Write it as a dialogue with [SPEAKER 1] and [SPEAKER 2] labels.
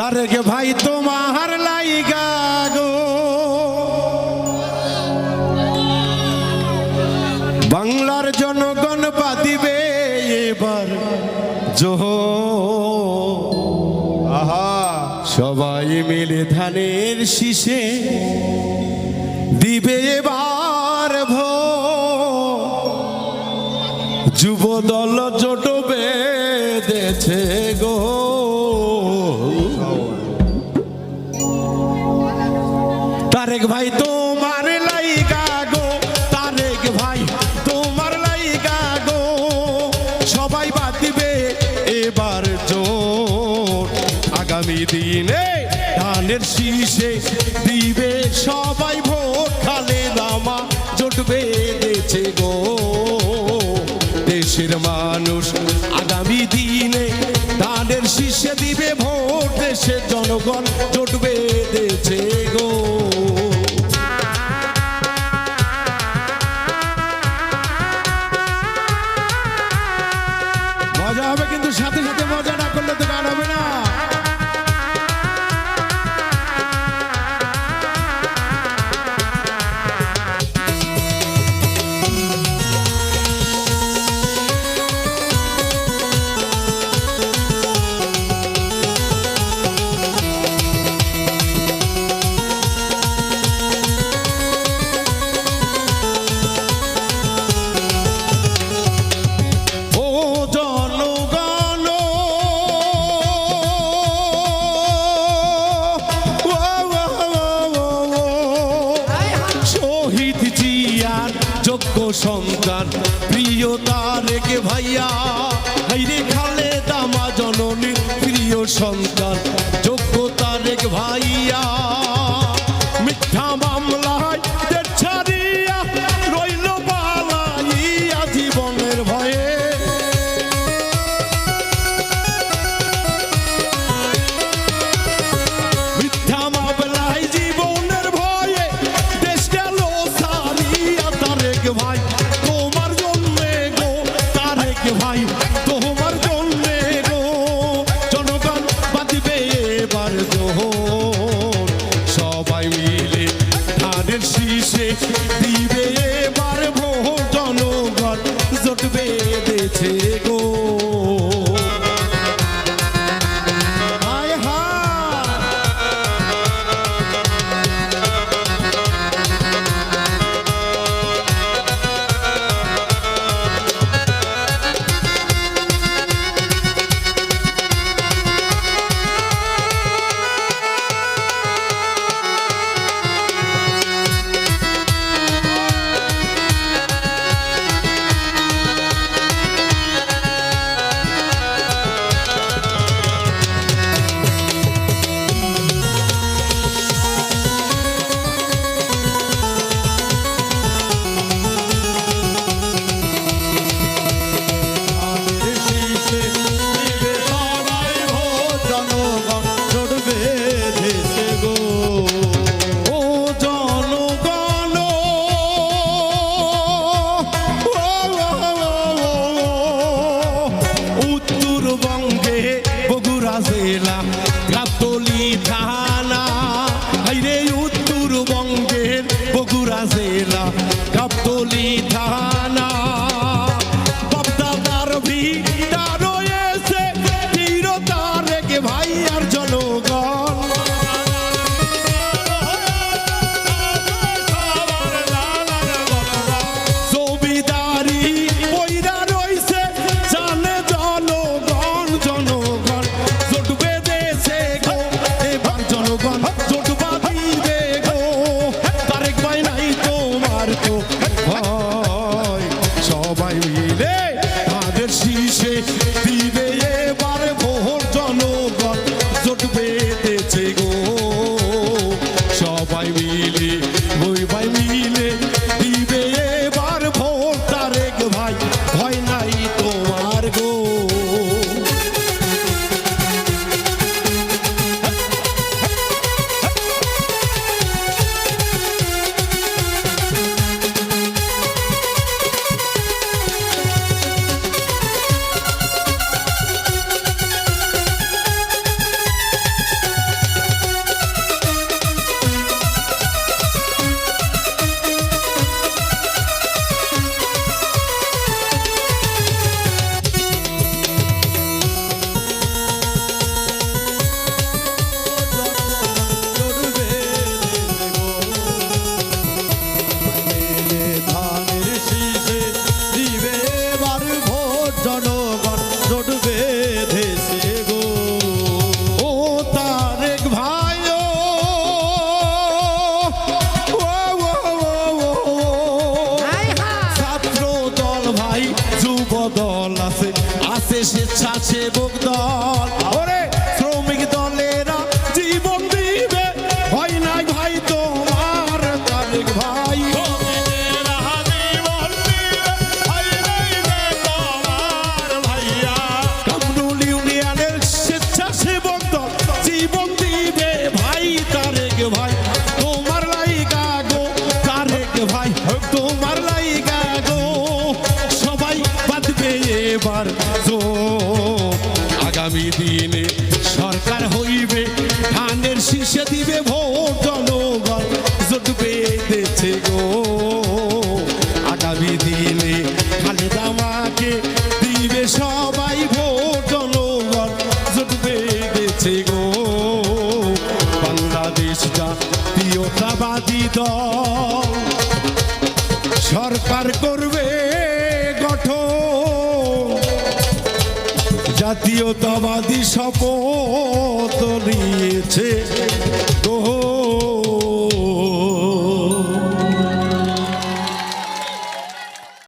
[SPEAKER 1] তারেক ভাই তোমার লাইগা গো। বাংলার জনগণ বাদিবে এবার জোহ।
[SPEAKER 2] আহা।
[SPEAKER 1] সবাই মিলে ধানের শীষে দিবে এবার ভো। যুব দল জোট বেঁধেছে গো। তারেক ভাই, তোমার লাইগা গো, তারেক ভাই, তোমার লাইগা গো। সবাই বাদ এবার জোট। আগামী দিনে ধানের শীষে দিবে সবাই ভোট। খালে দামা জোট বেঁধেছে গো। দেশের মানুষ আগামী দিনে ধানের শীষে দিবে ভোট। দেশের জনগণ জোট সন্তান প্রিয় তারেকে ভাইয়া? হাইরে খালে দামা জননী প্রিয় সন্তান। ধানের দিবে বগুড়া জেলা Oh. এসে ছাছে বুক দল। ধানের দিবে ভোট জনগণ। জোট বেঁধেছে গো। আগামী দিনে খালেদা মাকে দিবে সবাই ভোট জনগণ। জোট বেঁধেছে গো। বাংলাদেশ জাতীয়তাবাদী দল। সরকার করবে জাতীয়তাবাদী শপথ নিয়েছে। গো